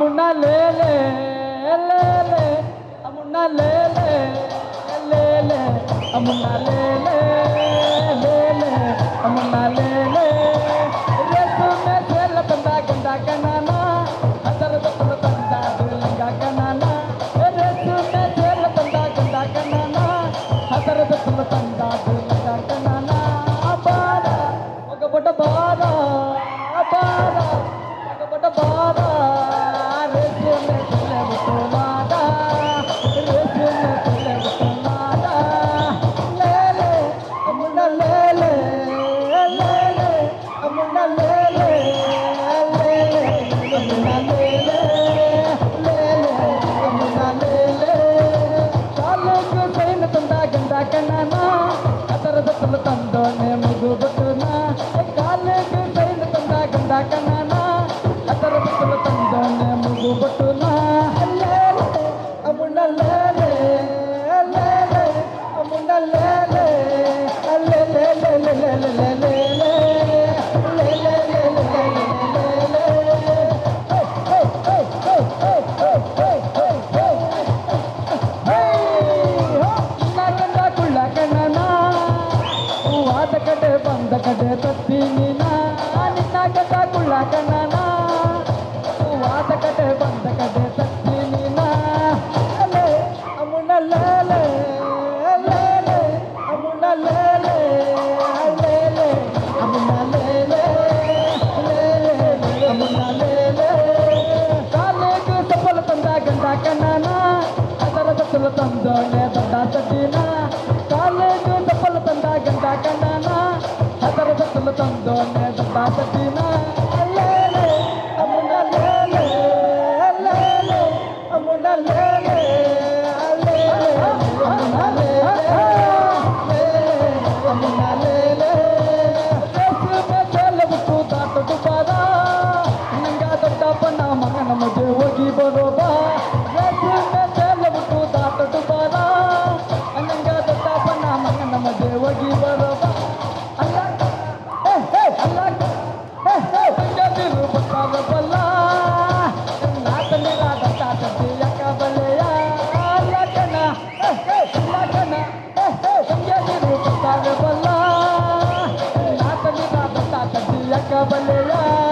amunna le le le le amunna le le le le amunna le le le le amunna le love.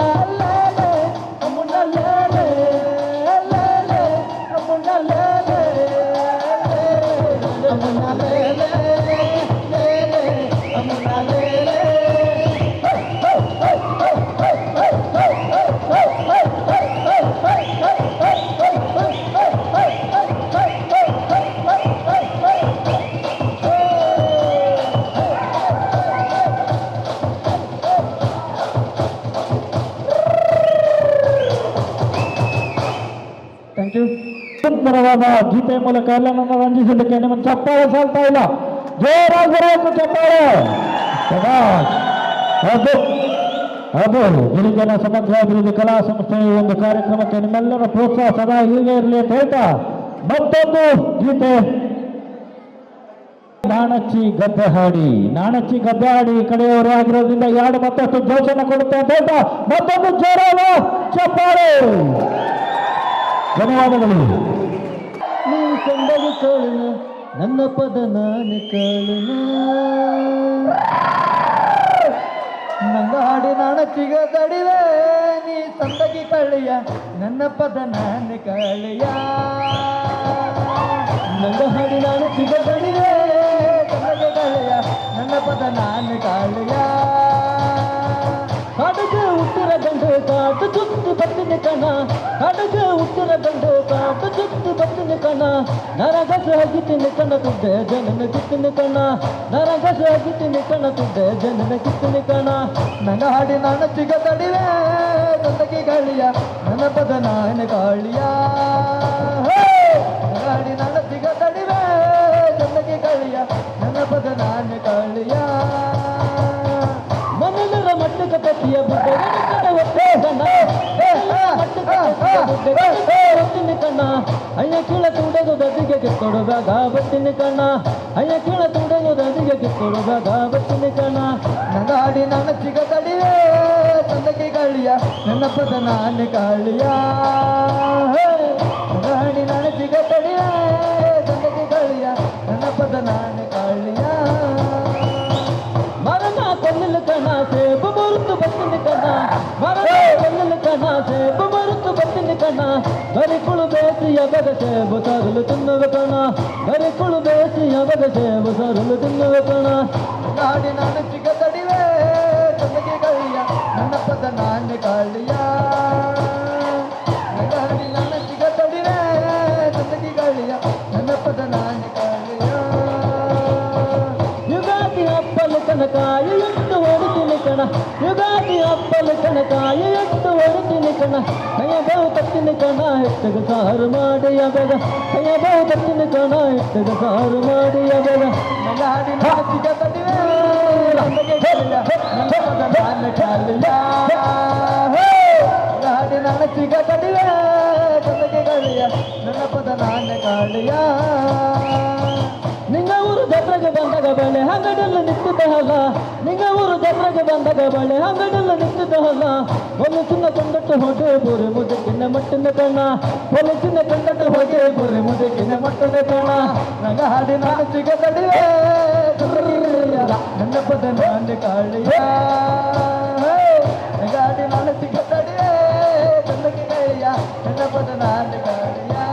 ಸುಂದರವಾದ ಗೀತೆ ಮೂಲಕ ಎಲ್ಲನನ್ನು ರಂಜಿಸಲಿಕ್ಕೆ ನಿಮ್ಮ ಚಪ್ಪಾಳೆ ಸಾಲ್ತಾ ಇಲ್ಲ? ಜೋರಾಗಿ ಬರಬೇಕು ಚಪ್ಪಾಳೆ. ಅದು ಅದು ಗಿರಿಜನ ಸಮಗ್ರ ಅಭಿವೃದ್ಧಿ ಕಲಾ ಸಂಸ್ಥೆಯ ಒಂದು ಕಾರ್ಯಕ್ರಮಕ್ಕೆ ನಿಮ್ಮೆಲ್ಲರ ಪ್ರೋತ್ಸಾಹ ಸದಾ ಹೀಗೆ ಇರಲಿ ಅಂತ ಹೇಳ್ತಾ ಮತ್ತೊಂದು ಗೀತೆ. ನಾಣಚ್ಚಿ ಗದ್ದೆ ಹಾಡಿ, ನಾಣಚ್ಚಿ ಗದ್ದೆ ಹಾಡಿ ಕಡೆಯವರು ಆಗಿರೋದ್ರಿಂದ ಎರಡು ಮತ್ತಷ್ಟು ಜೋಶನ ಕೊಡುತ್ತೆ ಅಂತ ಹೇಳ್ತಾ ಮತ್ತೊಂದು ಜೋರಾದ ಚಪ್ಪಾಳೆ. ಧನ್ಯವಾದಗಳು. ಸಂದಗಿ ಕಾಳಿನ, ನನ್ನ ಪದ ನಾನು ಕಾಳಿನ. ನಂಗ ಹಾಡಿ ನಾಣಚ್ಚಿಗ ತಡಿವೆ ನೀ ಸಂದಗಿ ಕಳಿಯ ನನ್ನ ಪದ ನಾನು ಕಾಳಿಯ. ನಂಗ ಹಾಡಿ ನಾಣಚ್ಚಿಗ ತಡಿವೆ ಸಂದಗಿ ಕಳಿಯ ನನ್ನ ಪದ ನಾನು ಕಾಳಿಯ. ಕಾಡುಗೆ ಉತ್ತರ ಗಂಡ ಕಾಡು ಸುತ್ತು ಬತ್ತಿನ ಕಣ, ಕಾಡುಗೆ ಉತ್ತರ ಗಂಡು ಕಾಡು ತಪ್ಪಿನ ಕಣ ನರಗಸ ಹಗಿತಿನ ಕಣ ತುದ್ದೆ, ಜನನ ಕಿತ್ತಿನ ಕಣ ನರಗಸ ಹಗಿತಿನ ಕಣ ತುದ್ದೆ, ಜನನ ಕಿತ್ತಿನ ಕಣ ನನ್ನ ಹಾಡಿ ನಾನು ಚಿಗ ತಡಿವೆ ತಂದಕಿ ಗಾಳಿಯ ನನ್ನ ಪದ ನಾಯನ ಗಾಳಿಯ! ನನ್ನ ಹಾಡಿ ನಾನು ಚಿಗ ತಡಿವೆ ತಂದಕಿ ಗಾಳಿಯ ನನ್ನ ಪದ ನಾಯನ ಕಾಳಿಯ ಮನೆಯರ ಮಟ್ಟಕ ಪತಿಯ ಬುದ್ಧಿನ ಕಣ್ಣ ಅಯ್ಯ ಕೀಳ ತುಂಡದು ದದಿಗೆ ಕಿತ್ತೊಡದಾಗ ಬತ್ತಿನ ಕಣ್ಣ ಅಯ್ಯ ಕೀಳ ತುಂಡದು ದದಿಗೆ ಕಿತ್ತೊಡದಾಗ ಬತ್ತಿನ ಕಣ್ಣ ನಗಾಡಿ ನನ್ನ ಚಿಗ ತಡಿವೆ ತಂದಕ್ಕೆ ಗಳಿಯ ನನ್ನ ಪದ ನಾನೇ ಕಾಳಿಯ ರಾಣಿ ನನಸಿಗ ತಡಿಯ ಸಂದಗಿ ಗಳಿಯ ನನ್ನ ಪದ ನಾನೇ ಕಾಳಿಯ ಮರಣ ಕೊಲ್ಲಲು ಕಣ ಸೇಬು ಮರುತು ಬತ್ತಿನ ಕಣ ಮರಣ ಕೊಲ್ಲಲು ಕಣ ಸೇಬು ಮರುತು ಬತ್ತಿನ ಕಣ ಬರಿಕುಳು ಬೇಸಿಯ ಬಗಸೆ ಬುಸರುಲು ತಿನ್ನುವ ಕಣ ಬರಿಕುಳು ಬೇಸಿಯ ಬಗಸೆ ಬುಸರುಲು ತಿನ್ನುವ ಕಣ ಕಾಡಿನ ಚಿಕ್ಕ ತಡಿವೆ ನನ್ನ ಪದ ನಾಣ್ಯ ಕಾಳಿಯ ಕಣ ನಯ ಬಹು ತಪ್ಪಿನ ಕಣ ಎಟ್ಟಗ ಸಾರು ಮಾಡಿಯ ಬಗ ನಯ ಬಹು ತಪ್ಪಿನ ಕಣ ಎಟ್ಟಗ ಸಾರು ಮಾಡಿಯ ನನ್ನ ಪದ ನಾನ ಕಾಳಿಯ ನಿಂಗ ಊರು ದಸರಗೆ ಬಂದಾಗ ಬಳೆ ಅಂಗಡಲ್ಲ ನಿಂತಿದ್ದಲ್ಲ ನಿಂಗ ಊರು ದಸರಗೆ ಬಂದಾಗ ಬಳೆ ಅಂಗಡಲ್ಲ ನಿಂತ ಬನ್ನ ತಿನ್ನ ಸಂಕಟ ಹೋಗೇ ಬರೆ ಮುದಿ ಕಿನ್ನ ಮಟ್ಟನೆ ತಣ್ಣ ಹೊಲಸಿನ ಸಂಕಟ ಹೋಗೇ ಬರೆ ಮುದಿ ಕಿನ್ನ ಮಟ್ಟನೆ ತಣ್ಣ ರಂಗಾಡಿ ಮನಸಿ ಗೆಡದಿವೆ ನನ್ನ ಪದ ನಾಡೆ ಕಾಳಿಯಾ ರಂಗಾಡಿ ಮನಸಿ ಗೆಡದಿವೆ ಚೆನ್ನಿಗೆನೇಯಾ ನನ್ನ ಪದ ನಾಡೆ ಕಾಳಿಯಾ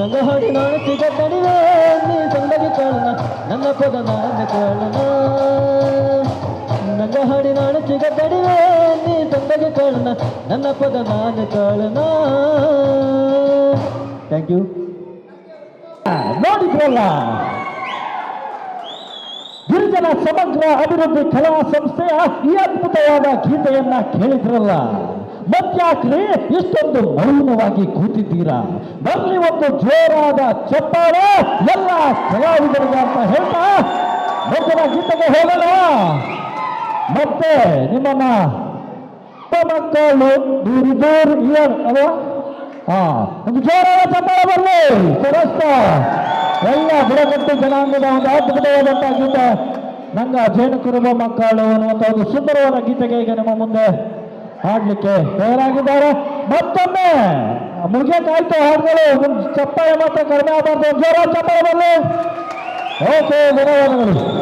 ರಂಗಾಡಿ ಮನಸಿ ಗೆಡದಿವೆ ನಿನ್ನ ಸಂಕಟ ಕಳನ ನನ್ನ ಪದ ನಾಡೆ ಕಳನ ನನ್ನ ಹಾಡಿ ನಾನು ಸಿಗ ತಡಿವೆ ನೀ ತಂದಗೆ ಕಾಳನ ನನ್ನ ಪದ ನಾನು ಕಾಳನ ಥ್ಯಾಂಕ್ ಯು ನೋಡಿದ್ರಲ್ಲ ಗಿರಿಜನ ಸಮಗ್ರ ಅಭಿವೃದ್ಧಿ ಕಲಾ ಸಂಸ್ಥೆಯ ಈ ಅದ್ಭುತವಾದ ಗೀತೆಯನ್ನ ಕೇಳಿದ್ರಲ್ಲ. ಮತ್ತಾಕ್ರಿ ಇಷ್ಟೊಂದು ಮೌನವಾಗಿ ಕೂತಿದ್ದೀರಾ? ಬರ್ಲಿ ಒಂದು ಜೋರಾದ ಚಪ್ಪಾಳೆ, ಎಲ್ಲ ಕಲಾವಿದರಿಗೆ ಅಂತ ಹೇಳ್ತಾ ಮುಂದಿನ ಗೀತೆಗೆ ಹೋಗೋಣ. ಮತ್ತೆ ನಿಮ್ಮನ್ನ ಮಕ್ಕಳು ದೂರ ದೂರ ಹಾ, ಒಂದು ಚಪ್ಪಾಳೆ ಬರಲಿ. ಸರಸ್ತ. ಎಲ್ಲ ಬುಡಕಟ್ಟು ಜನಾಂಗದ ಒಂದು ಅದ್ಭುತವಾದಂತಹ ಗೀತೆ. ನಂಗ ಜೇನು ಕುರುಬ ಮಕ್ಕಳು ಅನ್ನುವಂಥ ಒಂದು ಸುಂದರವಾದ ಗೀತೆಗೆ ಈಗ ನಿಮ್ಮ ಮುಂದೆ ಹಾಡ್ಲಿಕ್ಕೆ ತಯಾರಾಗಿದ್ದಾರೆ. ಮತ್ತೊಮ್ಮೆ ಮುಗಿಯಕಾಯ್ತು ಹಾಡುಗಳು. ಒಂದು ಚಪ್ಪಾಳೆ ಮಾತ್ರ ಕಡಿಮೆ ಆಗಬಾರ್ದು. ಜೋರ ಚಪ್ಪಾಳೆ ಬರಲಿ. ಓಕೆ, ಧನ್ಯವಾದಗಳು.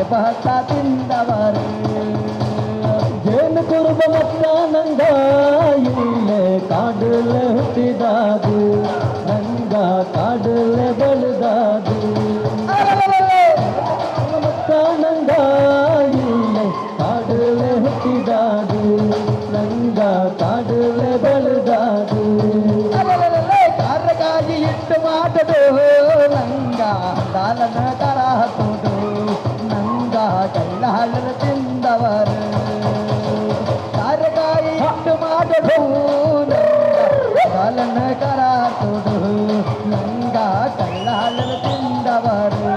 ಗರ್ಭತ ತಿಂದವರು ಜೇನು ಕುರುಬ ಮತ್ತಾನಂದ, ಇಲ್ಲೇ ಕಾಡಲೆ ಹುಟ್ಟಿದಾದು. ನಂಗ ಕಾಡಲೆ ಬೆಳೆದಾದು. ಮತ್ತಾನಂದ, ಇಲ್ಲೇ ಕಾಡಲೆ ಹುಟ್ಟಿದಾದು. ನಂಗ ಕಾಡಲೆ ಬೆಳೆದಾದು. ಕಾರಕ್ಕಾಗಿ ಇಟ್ಟು ಮಾತದು. ನಂಗ ಕಾಲನ ಕರ ಹಾಕೋದು ಹಾಲನ್ನು ತಿಂದವರು ತರಕಾರಿ ಹಾಟು ಮಾಡಲು ಹಾಲನ್ನು ಕರಾತುಡು ನಂಗ ಕಳ್ಳ ಹಾಲನ್ನು ತಿಂದವರು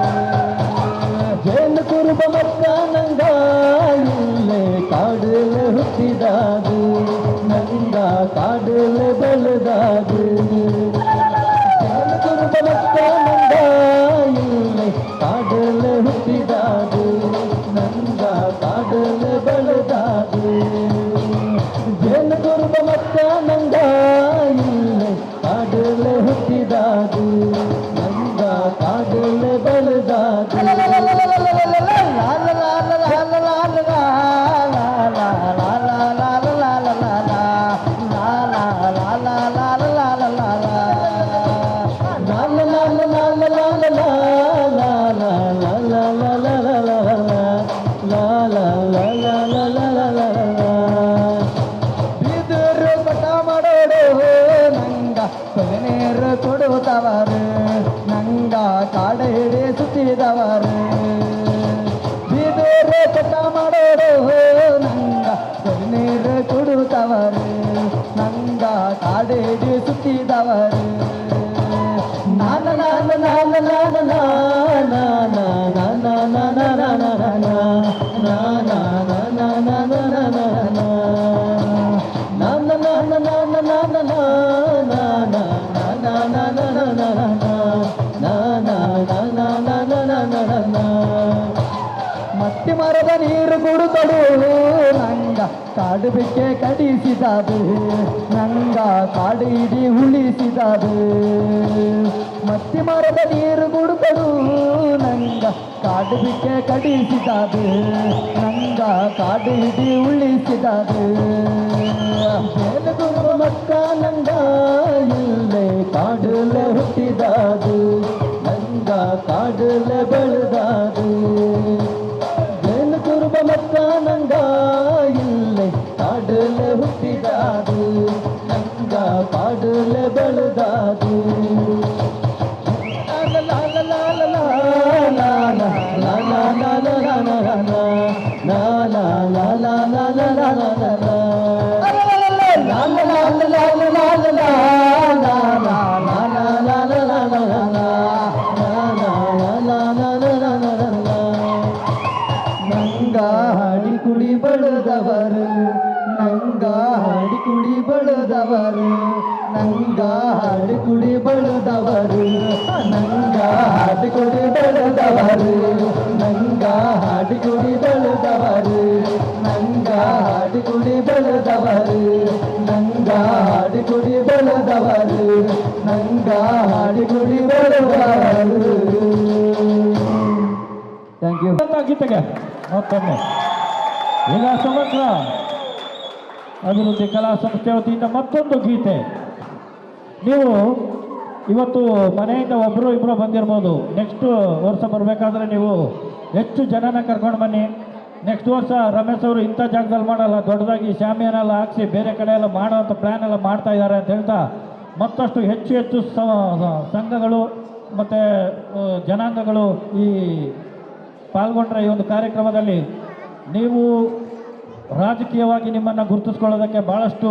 ಜೇನು ಕುರುಬ ಮಕ್ಕ ನಂಗ ಇಲ್ಲೇ ಕಾಡಲು ಹುಟ್ಟಿದಾದು ನಂಗ ಕಾಡಲು ಬೆಳೆದಾದು சுத்திதவரு நங்கா காடேடு சுத்திதவரு நான நான நான நான நான ಮತ್ತಿ ಮರದ ನೀರು ಕುಡುತ್ತಡು ನಂಗ ಕಾಡು ಬೆಕ್ಕೆ ಕಡಿಸಿದದು ನಂಗ ಕಾಡು ಇಡಿ ಉಳಿಸಿದದು ಮತ್ತಿ ಮರದ ನೀರು ಕುಡುಕಡು ನಂಗ ಕಾಡು ಬಿಕ್ಕೆ ಕಡಿಸಿದದು ನಂಗ ಕಾಡು ಇಡಿ ಉಳಿಸಿದದು ಬೆಳಗುವ ಮಕ್ಕ ನಂಗ ಇಲ್ಲೇ ಕಾಡಲೆ ಹುಟ್ಟಿದದು ನಂಗ ಕಾಡಲೆ ಬೆಳೆದದು ಬೆನ್ನು ಕುರುಬ ಮಕ್ಕ ನಂಗ ಇಲ್ಲೇ ಕಾಡಲೆ ಹುಟ್ಟಿದದು ನಂಗ ಪಾಡಲೆ ಬೆಳೆದದು. ಕುಡಿ ಬಡದವರು ನಂಗ ಹಾಡಿ ಕುಡಿ ಬಳದವರು ನಂಗ ಹಾಡಿ ಕುಡಿ ಬಳದವರು ನಂಗ ಹಾಡಿ ಕುಡಿ ಬಳದವರು ನಂಗ ಹಾಡಿ ಕುಡಿ ಬಳದವರು ನಂಗ ಹಾಡಿ ಕುಡಿ ಬಳದವರು ನಂಗ ಹಾಡಿ ಕುಡಿ ಬಳದವರು. ಥ್ಯಾಂಕ್ ಯು ಗೀತೆಗೆ ಮತ್ತೊಮ್ಮೆ. ಈಗ ಸಮಗ್ರ ಅಭಿವೃದ್ಧಿ ಕಲಾ ಸಂಸ್ಥೆ ವತಿಯಿಂದ ಮತ್ತೊಂದು ಗೀತೆ. ನೀವು ಇವತ್ತು ಮನೆಯಿಂದ ಒಬ್ಬರು ಇಬ್ಬರು ಬಂದಿರ್ಬೋದು. ನೆಕ್ಸ್ಟ್ ವರ್ಷ ಬರಬೇಕಾದ್ರೆ ನೀವು ಹೆಚ್ಚು ಜನನ ಕರ್ಕೊಂಡು ಬನ್ನಿ. ನೆಕ್ಸ್ಟ್ ವರ್ಷ ರಮೇಶ್ ಅವರು ಇಂಥ ಜಾಗದಲ್ಲಿ ಮಾಡಲ್ಲ, ದೊಡ್ಡದಾಗಿ ಶಾಮಿಯಾನೆಲ್ಲ ಹಾಕಿಸಿ ಬೇರೆ ಕಡೆ ಎಲ್ಲ ಮಾಡೋವಂಥ ಪ್ಲ್ಯಾನ್ ಎಲ್ಲ ಮಾಡ್ತಾ ಇದ್ದಾರೆ ಅಂತ ಹೇಳ್ತಾ ಮತ್ತಷ್ಟು ಹೆಚ್ಚು ಹೆಚ್ಚು ಸಂಘಗಳು ಮತ್ತು ಜನಾಂಗಗಳು ಈ ಪಾಲ್ಗೊಂಡ್ರೆ ಈ ಒಂದು ಕಾರ್ಯಕ್ರಮದಲ್ಲಿ ನೀವು ರಾಜಕೀಯವಾಗಿ ನಿಮ್ಮನ್ನು ಗುರುತಿಸ್ಕೊಳ್ಳೋದಕ್ಕೆ ಭಾಳಷ್ಟು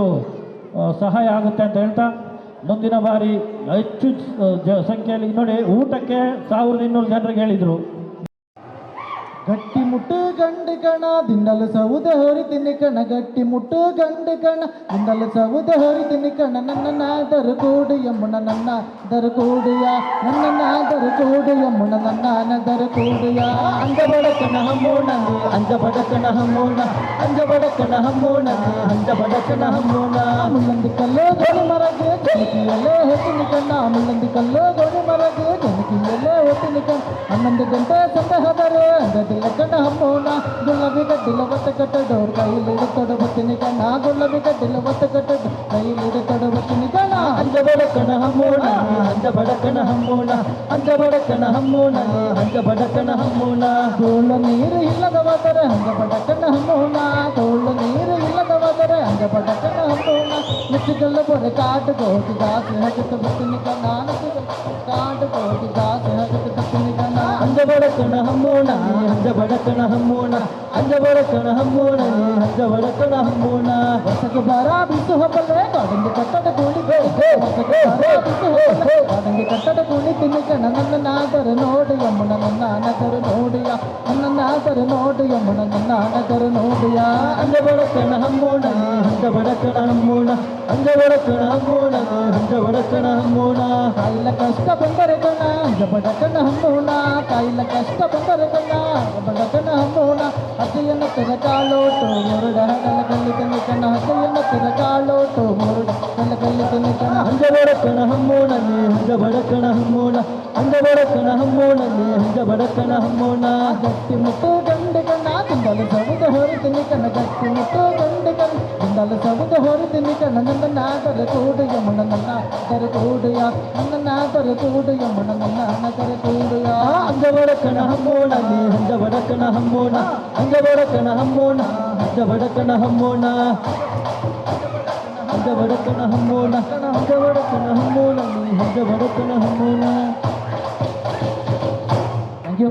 ಸಹಾಯ ಆಗುತ್ತೆ ಅಂತ ಹೇಳ್ತಾ, ಮುಂದಿನ ಬಾರಿ ಹೆಚ್ಚು ಸಂಖ್ಯೆಯಲ್ಲಿ ನೋಡಿ ಊಟಕ್ಕೆ ಸಾವಿರದ ಇನ್ನೂರು ಜನರಿಗೆ ಹೇಳಿದರು. ಗಟ್ಟಿ ಮುಟ್ಟು ಗಂಡು ಕಣ ದಿಂಡಲು ಸೌದ ಹೊರಿ ತಿನ್ನಿಕಣ ಗಟ್ಟಿ ಮುಟ್ಟು ಗಂಡು ಕಣ ದಿಂಡಲು ಸೌದ ಹೊರಿ ತಿನ್ನಿಕಣ ನನ್ನನ್ನಾದರು ಕೂಡು ಯಮ್ಮುಣ ನನ್ನ ದರ ಕೂಡಿಯ ನನ್ನನ್ನಾದರು ಕೂಡು ಯಮ್ಮುಣ ನನ್ನಾನದರು ಕೂಡಿಯ ಅಂಜ ಬಡಕಣ ಹಮ್ಮೋಣಿ ಅಂಜ ಬಡಕಣ ಹಮ್ಮೋಣ ಅಂಜ ಬಡಕಣ ಹಮ್ಮೋಣಿ ಅಂಜ ಬಡಕಣ ಹಮ್ಮೋಣ ಮುಲ್ಲಂದಿ ಕಲ್ಲೋ ಗೋಡಿ ಮರಗೆ ಕಣಕಿಯಲ್ಲೇ ಹೊತ್ತು ನಿಕಣ್ಣ ಮುಲ್ಲಂದಿ ಕಲ್ಲೋ ಗೋಡಿ ಮರಗೆ ಕಣಕಿಯಲ್ಲೇ ಹೊತ್ತು ನಿಕಣ್ಣ ಹನ್ನೊಂದು ಗಂಟೆ ಸಂದೇಹದರು ಅಂದದ கட்டில அம்மோனா குள்ளவி கட்டில ஒத்த கட்டடோ கையில் இடத்தோட ஒத்து நிக்கனா குள்ளவி கட்டில ஒத்த கட்டடோ கையில் இடத்தோட ஒத்து நிக்கனா அந்த படக்கண அம்மோனா அந்த படக்கண அம்மோனா அந்த படக்கண அம்மோனா அந்த படக்கண அம்மோனா தோள நீர் இல்லதவதர அந்த படக்கண அம்மோனா தோள நீர் இல்லதவதர அந்த படக்கண அம்மோனா நிச்சுக்கல்ல போற காட்டு கோட்டு வடக்கண ஹம்மோனா அஞ்ச வடக்கண ஹம்மோனா அஞ்ச வடக்கண ஹம்மோனா அஞ்ச வடக்கண ஹம்மோனா வசக்கு பாரா பித்து ஹப்பலே கடந்து கட்டட கூலி கடந்து கட்டட கூலி தின்னுக்க நன்ன நாதர் நோடிய முன்ன நன்னாதர் நோடிய நன்ன கருணோடைய மனநான கருணோடையா அந்த வடக்கண அம்மோனா அந்த வடக்கண அம்மோனா அந்த வடக்கண அம்மோனா அந்த வடக்கண அம்மோனா கையில கஷ்ட ಬಂದರೆ ಕಣ್ಣ அந்த வடக்கண அம்மோனா கையில கஷ்ட ಬಂದರೆ తినకాలోటు మురుడ కల్లకల్లి తిన్న కన్న హసయన్న తినకాలోటు మురుడ కల్లకల్లి తిన్న కన్న హంజబడ కణ హమ్మోనని హంజబడ కణ హమ్మోన. హంజబడ కణ హమ్మోనని హంజబడ కణ హమ్మోన. గట్టి ముట్టు ದಿಂದಲು ಸೌದ ಹೊರತಿನಿ ಕನಗಟ್ಟು ಮುಟ್ಟೋ ಗಂಡು ಕಣ್ ದಿಂದಲು ಸೌದ ಹೊರತಿನಿ ಕಣ ನನ್ನ ನಾದರ ಕೂಡಿಯ ಮುಣ ನನ್ನ ಅದರ ಕೂಡಿಯ ನನ್ನ ನಾದರ ಕೂಡಿಯ ಮುಣ ನನ್ನ ಅದರ ಕೂಡಿಯ ಅಂಗ வடக்கண ஹம்மோனா நீ அந்த வடக்கண ஹம்மோனா அந்த வடக்கண ஹம்மோனா அந்த வடக்கண ஹம்மோனா அந்த வடக்கண ஹம்மோனா அந்த வடக்கண ஹம்மோனா நீ அந்த வடக்கண ஹம்மோனா தேங்க்யூ